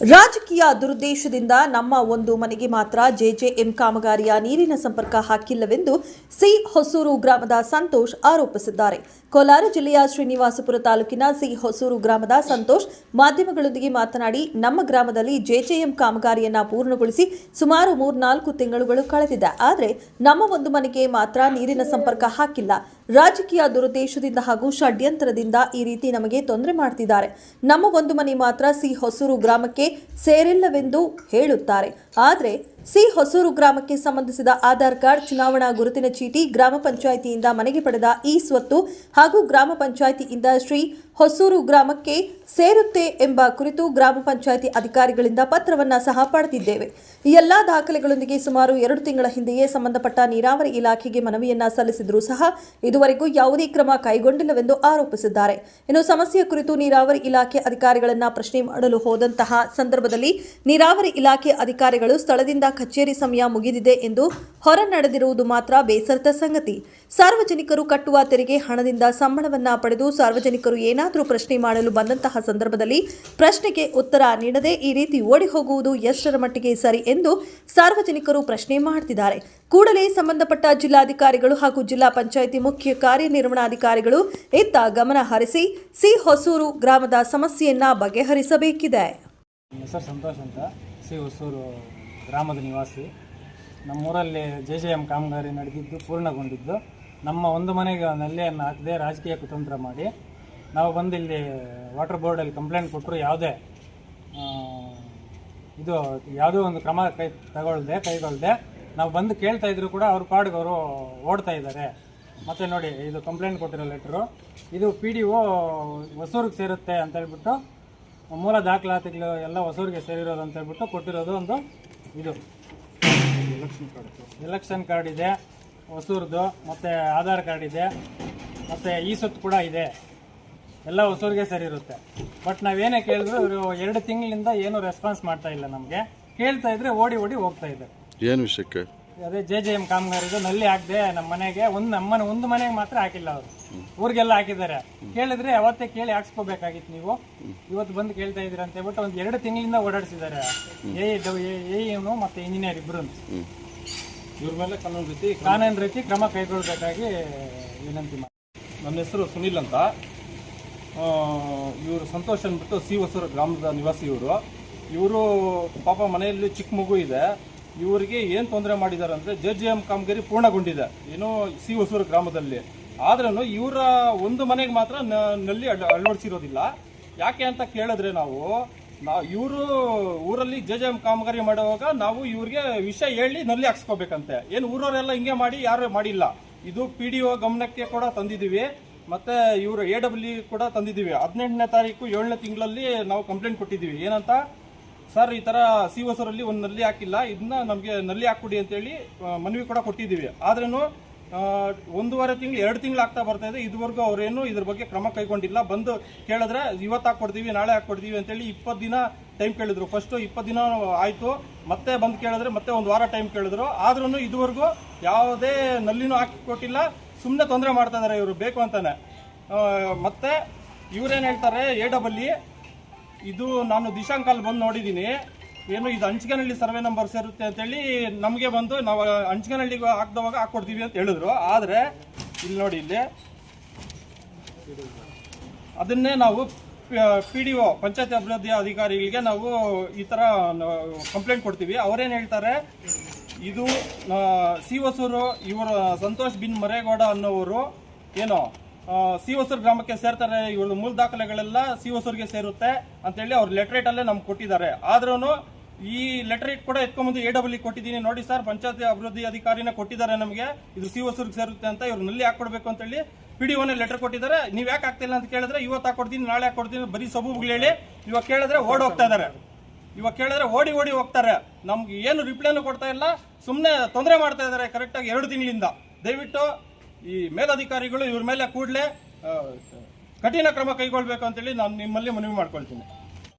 ರಾಜಕೀಯ ದುರುದ್ದೇಶದಿಂದ ನಮ್ಮ ಒಂದು ಮನೆಗೆ ಮಾತ್ರ ಜೆಜೆಎಂ ಕಾಮಗಾರಿಯ ನೀರಿನ ಸಂಪರ್ಕ ಹಾಕಿಲ್ಲವೆಂದು ಸಿ ಹೊಸೂರು ಗ್ರಾಮದ ಸಂತೋಷ್ ಆರೋಪಿಸಿದ್ದಾರೆ. ಕೋಲಾರ ಜಿಲ್ಲೆಯ ಶ್ರೀನಿವಾಸಪುರ ತಾಲೂಕಿನ ಸಿ ಹೊಸೂರು ಗ್ರಾಮದ ಸಂತೋಷ್ ಮಾಧ್ಯಮಗಳೊಂದಿಗೆ ಮಾತನಾಡಿ, ನಮ್ಮ ಗ್ರಾಮದಲ್ಲಿ ಜೆಜೆಎಂ ಕಾಮಗಾರಿಯನ್ನ ಪೂರ್ಣಗೊಳಿಸಿ ಸುಮಾರು ಮೂರ್ನಾಲ್ಕು ತಿಂಗಳುಗಳು ಕಳೆದಿದೆ. ಆದರೆ ನಮ್ಮ ಒಂದು ಮನೆಗೆ ಮಾತ್ರ ನೀರಿನ ಸಂಪರ್ಕ ಹಾಕಿಲ್ಲ. ರಾಜಕೀಯ ದುರುದ್ದೇಶದಿಂದ ಹಾಗೂ ಷಡ್ಯಂತ್ರದಿಂದ ಈ ರೀತಿ ನಮಗೆ ತೊಂದರೆ ಮಾಡ್ತಿದ್ದಾರೆ. ನಮ್ಮ ಒಂದು ಮನೆ ಮಾತ್ರ ಸಿ ಹೊಸೂರು ಗ್ರಾಮಕ್ಕೆ ಸೇರಿಲ್ಲವೆಂದು ಹೇಳುತ್ತಾರೆ. ಆದರೆ ಸಿ ಹೊಸೂರು ಗ್ರಾಮಕ್ಕೆ ಸಂಬಂಧಿಸಿದ ಆಧಾರ್ ಕಾರ್ಡ್, ಚುನಾವಣಾ ಗುರುತಿನ ಚೀಟಿ, ಗ್ರಾಮ ಪಂಚಾಯಿತಿಯಿಂದ ಮನೆಗೆ ಪಡೆದ ಈ ಸ್ವತ್ತು ಹಾಗೂ ಗ್ರಾಮ ಪಂಚಾಯಿತಿಯಿಂದ ಶ್ರೀ ಹೊಸೂರು ಗ್ರಾಮಕ್ಕೆ ಸೇರುತ್ತೆ ಎಂಬ ಕುರಿತು ಗ್ರಾಮ ಪಂಚಾಯಿತಿ ಅಧಿಕಾರಿಗಳಿಂದ ಪತ್ರವನ್ನ ಸಹ ಪಡೆದಿದ್ದೇವೆ. ಎಲ್ಲಾ ದಾಖಲೆಗಳೊಂದಿಗೆ ಸುಮಾರು ಎರಡು ತಿಂಗಳ ಹಿಂದೆಯೇ ಸಂಬಂಧಪಟ್ಟ ನೀರಾವರಿ ಇಲಾಖೆಗೆ ಮನವಿಯನ್ನ ಸಲ್ಲಿಸಿದರೂ ಸಹ ಇದುವರೆಗೂ ಯಾವುದೇ ಕ್ರಮ ಕೈಗೊಂಡಿಲ್ಲವೆಂದು ಆರೋಪಿಸಿದ್ದಾರೆ. ಇನ್ನು ಸಮಸ್ಯೆಯ ಕುರಿತು ನೀರಾವರಿ ಇಲಾಖೆ ಅಧಿಕಾರಿಗಳನ್ನು ಪ್ರಶ್ನೆ ಮಾಡಲು ಹೋದಂತಹ ಸಂದರ್ಭದಲ್ಲಿ ನೀರಾವರಿ ಇಲಾಖೆ ಅಧಿಕಾರಿಗಳು ಸ್ಥಳದಿಂದ ಕಚೇರಿ ಸಮಯ ಮುಗಿದಿದೆ ಎಂದು ಹೊರ ನಡೆದಿರುವುದು ಮಾತ್ರ ಬೇಸರದ ಸಂಗತಿ. ಸಾರ್ವಜನಿಕರು ಕಟ್ಟುವ ತೆರಿಗೆ ಹಣದಿಂದ ಸಂಬಳವನ್ನ ಪಡೆದು ಸಾರ್ವಜನಿಕರು ಏನಾದರೂ ಪ್ರಶ್ನೆ ಮಾಡಲು ಬಂದಂತಹ ಸಂದರ್ಭದಲ್ಲಿ ಪ್ರಶ್ನೆಗೆ ಉತ್ತರ ನೀಡದೆ ಈ ರೀತಿ ಓಡಿ ಹೋಗುವುದು ಎಷ್ಟರ ಮಟ್ಟಿಗೆ ಸರಿ ಎಂದು ಸಾರ್ವಜನಿಕರು ಪ್ರಶ್ನೆ ಮಾಡ್ತಿದ್ದಾರೆ. ಕೂಡಲೇ ಸಂಬಂಧಪಟ್ಟ ಜಿಲ್ಲಾಧಿಕಾರಿಗಳು ಹಾಗೂ ಜಿಲ್ಲಾ ಪಂಚಾಯಿತಿ ಮುಖ್ಯ ಕಾರ್ಯನಿರ್ವಹಣಾಧಿಕಾರಿಗಳು ಇತ್ತ ಗಮನ ಹರಿಸಿ ಸಿ ಹೊಸೂರು ಗ್ರಾಮದ ಸಮಸ್ಯೆಯನ್ನ ಬಗೆಹರಿಸಬೇಕಿದೆ. ಹೆಸರು ಸಂತೋಷ್ ಅಂತ. ಸಿ ಹೊಸೂರು ಗ್ರಾಮದ ನಿವಾಸಿ. ನಮ್ಮೂರಲ್ಲಿ ಜೆ ಜೆ ಎಂ ಕಾಮಗಾರಿ ನಡೆದಿದ್ದು, ಪೂರ್ಣಗೊಂಡಿದ್ದು. ನಮ್ಮ ಒಂದು ಮನೆಗೆ ನಲ್ಲೆಯನ್ನು ಹಾಕದೆ, ರಾಜಕೀಯ ಕುತಂತ್ರ ಮಾಡಿ. ನಾವು ಬಂದು ಇಲ್ಲಿ ವಾಟರ್ ಬೋರ್ಡಲ್ಲಿ ಕಂಪ್ಲೇಂಟ್ ಕೊಟ್ಟರು, ಯಾವುದೇ ಇದು, ಯಾವುದೋ ಒಂದು ಕ್ರಮ ಕೈ, ತಗೊಳ್ದೆ ಕೈಗೊಳ್ಳದೆ ನಾವು ಬಂದು ಕೇಳ್ತಾ ಇದ್ರು ಕೂಡ ಅವ್ರ ಪಾಡಿಗೆ ಅವರು ಓಡ್ತಾ ಇದ್ದಾರೆ. ಮತ್ತು ನೋಡಿ, ಇದು ಕಂಪ್ಲೇಂಟ್ ಕೊಟ್ಟಿರೋ ಲೆಟ್ರು. ಇದು ಪಿ ಡಿ ಒ ಹೊಸೂರಿಗೆ ಸೇರುತ್ತೆ ಅಂತೇಳ್ಬಿಟ್ಟು ಮೂಲ ದಾಖಲಾತಿಗಳು ಎಲ್ಲ ಹೊಸೂರಿಗೆ ಸೇರಿರೋದು ಅಂತೇಳ್ಬಿಟ್ಟು ಕೊಟ್ಟಿರೋದು ಒಂದು ಇದು. ಎಲೆಕ್ಷನ್ ಕಾರ್ಡ್ ಇದೆ, ಹೊಸೂರ್ದು, ಮತ್ತು ಆಧಾರ್ ಕಾರ್ಡ್ ಇದೆ, ಮತ್ತು ಈ ಸೊತ್ತು ಕೂಡ ಇದೆ. ಎಲ್ಲ ಹೊಸೂರಿಗೆ ಸರಿ ಇರುತ್ತೆ ಬಟ್ ನಾವೇನೇ ಕೇಳಿದ್ರು ಇವರು ಎರಡು ತಿಂಗಳಿಂದ ಏನು ರೆಸ್ಪಾನ್ಸ್ ಮಾಡ್ತಾ ಇಲ್ಲ ನಮಗೆ. ಕೇಳ್ತಾ ಇದ್ರೆ ಓಡಿ ಓಡಿ ಹೋಗ್ತಾ ಇದ್ದಾರೆ. ಏನು ವಿಷಯಕ್ಕೆ? ಅದೇ ಜೆ ಜೆ ಎಂ ಕಾಮಗಾರಿದು ನಲ್ಲಿ ಹಾಕಿದೆ ನಮ್ಮ ಮನೆಗೆ ಒಂದು ನಮ್ಮನೆ ಒಂದು ಮನೆಗೆ ಮಾತ್ರ ಹಾಕಿಲ್ಲ ಅವರು. ಊರಿಗೆಲ್ಲ ಹಾಕಿದ್ದಾರೆ. ಕೇಳಿದ್ರೆ ಅವತ್ತೇ ಕೇಳಿ ಹಾಕ್ಸ್ಕೋಬೇಕಾಗಿತ್ತು ನೀವು. ಇವತ್ತು ಬಂದು ಕೇಳ್ತಾ ಇದ್ದೀರ ಅಂತ ಹೇಳ್ಬಿಟ್ಟು ಒಂದು ಎರಡು ತಿಂಗಳಿಂದ ಓಡಾಡಿಸಿದ್ದಾರೆ. ಎ ಎ ಇವನು ಮತ್ತೆ ಇಂಜಿನಿಯರ್ ಇಬ್ರು ಇವ್ರ ಮೇಲೆ ಕಾನೂನು ರೀತಿ ಕಾನೂನು ರೀತಿ ಕ್ರಮ ಕೈಗೊಳ್ಳಬೇಕಾಗಿ ವಿನಂತಿ ಮಾಡಿ ನನ್ನ ಹೆಸರು ಸುನಿಲ್ ಅಂತ. ಇವರು ಸಂತೋಷ್ ಅಂದ್ಬಿಟ್ಟು ಸಿ ಹೊಸೂರು ಗ್ರಾಮದ ನಿವಾಸಿ ಇವರು ಇವರು ಪಾಪ ಮನೆಯಲ್ಲಿ ಚಿಕ್ಕ ಮಗು ಇದೆ. ಇವರಿಗೆ ಏನು ತೊಂದರೆ ಮಾಡಿದ್ದಾರೆ ಅಂದರೆ ಜೆ ಜೆ ಎಂ ಕಾಮಗಾರಿ ಪೂರ್ಣಗೊಂಡಿದೆ. ಏನೋ ಸಿ ಹೊಸೂರು ಗ್ರಾಮದಲ್ಲಿ. ಆದ್ರೂ ಇವರ ಒಂದು ಮನೆಗೆ ಮಾತ್ರ ನಲ್ಲಿ ಅಳ- ಅಳವಡಿಸಿರೋದಿಲ್ಲ. ಯಾಕೆ ಅಂತ ಕೇಳಿದ್ರೆ ನಾವು ನಾವು ಇವರು ಊರಲ್ಲಿ ಜೆ ಜೆ ಎಂ ಕಾಮಗಾರಿ ಮಾಡುವಾಗ ನಾವು ಇವ್ರಿಗೆ ವಿಷಯ ಹೇಳಿ ನಲ್ಲಿ ಹಾಕ್ಸ್ಕೋಬೇಕಂತೆ. ಏನು ಊರವರೆಲ್ಲ ಹಿಂಗೆ ಮಾಡಿ, ಯಾರು ಮಾಡಿಲ್ಲ. ಇದು ಪಿ ಡಿ ಒ ಗಮನಕ್ಕೆ ಕೂಡ ತಂದಿದ್ದೀವಿ. ಮತ್ತೆ ಇವರು ಎ ಡಬ್ಲ್ಯೂ ಕೂಡ ತಂದಿದ್ದೀವಿ. ಹದಿನೆಂಟನೇ ತಾರೀಕು ಏಳನೇ ತಿಂಗಳಲ್ಲಿ ನಾವು ಕಂಪ್ಲೇಂಟ್ ಕೊಟ್ಟಿದ್ದೀವಿ. ಏನಂತ? ಸರ್, ಈ ಥರ ಸಿ ಹೊಸರಲ್ಲಿ ಒಂದು ನಲ್ಲಿ ಹಾಕಿಲ್ಲ ಇದನ್ನ ನಮಗೆ ನಲ್ಲಿ ಹಾಕ್ಬಿಡಿ ಅಂತೇಳಿ ಮನವಿ ಕೂಡ ಕೊಟ್ಟಿದ್ದೀವಿ. ಆದ್ರೂ ಒಂದೂವರೆ ತಿಂಗಳು, ಎರಡು ತಿಂಗಳು ಆಗ್ತಾ ಬರ್ತಾ ಇದೆ. ಇದುವರೆಗೂ ಅವರೇನು ಇದ್ರ ಬಗ್ಗೆ ಕ್ರಮ ಕೈಗೊಂಡಿಲ್ಲ. ಬಂದು ಕೇಳಿದ್ರೆ, ಇವತ್ತು ಹಾಕ್ಕೊಡ್ತೀವಿ, ನಾಳೆ ಹಾಕ್ಕೊಡ್ತೀವಿ ಅಂತೇಳಿ ಇಪ್ಪತ್ತು ದಿನ ಟೈಮ್ ಕೇಳಿದ್ರು. ಫಸ್ಟು ಇಪ್ಪತ್ತು ದಿನ ಆಯಿತು. ಮತ್ತೆ ಬಂದು ಕೇಳಿದ್ರೆ ಮತ್ತೆ ಒಂದು ವಾರ ಟೈಮ್ ಕೇಳಿದ್ರು. ಆದ್ರೂ ಇದುವರೆಗೂ ಯಾವುದೇ ನಲ್ಲಿನೂ ಹಾಕಿ ಕೊಟ್ಟಿಲ್ಲ. ಸುಮ್ಮನೆ ತೊಂದರೆ ಮಾಡ್ತಾ ಇದ್ದಾರೆ ಇವರು. ಬೇಕು ಅಂತಾನೆ. ಮತ್ತೆ ಇವರೇನು ಹೇಳ್ತಾರೆ, ಎ ಡಬಲ್ಲಿ ಇದು ನಾನು ದಿಶಾಂಕಲ್ಲಿ ಬಂದು ನೋಡಿದ್ದೀನಿ. ಏನು, ಇದು ಹಂಚಿಗೆನಹಳ್ಳಿ ಸರ್ವೆ ನಂಬರ್ ಸೇರುತ್ತೆ ಅಂತೇಳಿ ನಮಗೆ ಬಂದು ನಾವು ಹಂಚಿಗೆನಹಳ್ಳಿಗೆ ಹಾಕ್ದವಾಗ ಹಾಕ್ಕೊಡ್ತೀವಿ ಅಂತ ಹೇಳಿದ್ರು. ಆದರೆ, ಇಲ್ಲಿ ನೋಡಿ ಇಲ್ಲಿ. ಅದನ್ನೇ ನಾವು ಪಿ ಡಿ ಒ ಪಂಚಾಯತ್ ಅಭಿವೃದ್ಧಿ ಅಧಿಕಾರಿಗಳಿಗೆ ನಾವು ಈ ಥರ ಕಂಪ್ಲೇಂಟ್ ಕೊಡ್ತೀವಿ. ಅವರೇನು ಹೇಳ್ತಾರೆ? ಇದು ಸಿ ಹೊಸೂರು ಇವರು ಸಂತೋಷ್ ಬಿನ್ ಮರೇಗೌಡ ಅನ್ನೋರು, ಏನು ಆ, ಸಿ ಗ್ರಾಮಕ್ಕೆ ಸೇರ್ತಾರೆ ಇವ್ರ ಮೂಲ ದಾಖಲೆಗಳೆಲ್ಲ ಸಿ ಸೇರುತ್ತೆ ಸೇರುತ್ತೆ ಅಂತೇಳಿ ಅವ್ರ ಲೆಟ್ರೇಟ್ ಅಲ್ಲೇ ನಮ್ಗೆ ಕೊಟ್ಟಿದ್ದಾರೆ. ಆದ್ರೂ ಈ ಲೆಟರೇಟ್ ಕೂಡ ಎತ್ಕೊಂಡ್ಬಂದು ಎ ಡಬ್ಲ್ಯೂ ಕೊಟ್ಟಿದ್ದೀನಿ. ನೋಡಿ ಸರ್ ಪಂಚಾಯತ್ ಅಭಿವೃದ್ಧಿ ಅಧಿಕಾರಿನ ಕೊಟ್ಟಿದ್ದಾರೆ ನಮಗೆ. ಇದು ಸಿ ಹೊಸೂರ್ಗೆ ಸೇರುತ್ತೆ ಅಂತ ಇವ್ರು ನಲ್ಲಿ ಹಾಕೊಡ್ಬೇಕು ಅಂತೇಳಿ ಪಿ ಡಿ ಒನೇ ಲೆಟರ್ ಕೊಟ್ಟಿದ್ದಾರೆ. ನೀವು ಯಾಕೆ ಆಗ್ತಿಲ್ಲ ಅಂತ ಕೇಳಿದ್ರೆ ಇವತ್ತು ಹಾಕೊಡ್ತೀನಿ ನಾಳೆ ಹಾಕೊಡ್ತೀನಿ ಬರೀ ಸಬೂಬ್ಗಳು ಹೇಳಿ ಇವಾಗ ಕೇಳಿದ್ರೆ ಓಡ್ ಹೋಗ್ತಾ ಇದ್ದಾರೆ. ಇವಾಗ ಕೇಳಿದ್ರೆ ಓಡಿ ಓಡಿ ಹೋಗ್ತಾರೆ. ನಮ್ಗೆ ಏನು ರಿಪ್ಲೈನು ಕೊಡ್ತಾ ಇಲ್ಲ. ಸುಮ್ಮನೆ ತೊಂದರೆ ಮಾಡ್ತಾ ಇದ್ದಾರೆ ಕರೆಕ್ಟಾಗಿ ಎರಡು ತಿಂಗಳಿಂದ. ದಯವಿಟ್ಟು ಈ ಮೇಲಧಿಕಾರಿಗಳು ಇವ್ರ ಮೇಲೆ ಕೂಡಲೇ ಕಠಿಣ ಕ್ರಮ ಕೈಗೊಳ್ಬೇಕು ಅಂತೇಳಿ ನಾನು ನಿಮ್ಮಲ್ಲಿ ಮನವಿ ಮಾಡ್ಕೊಳ್ತೀನಿ.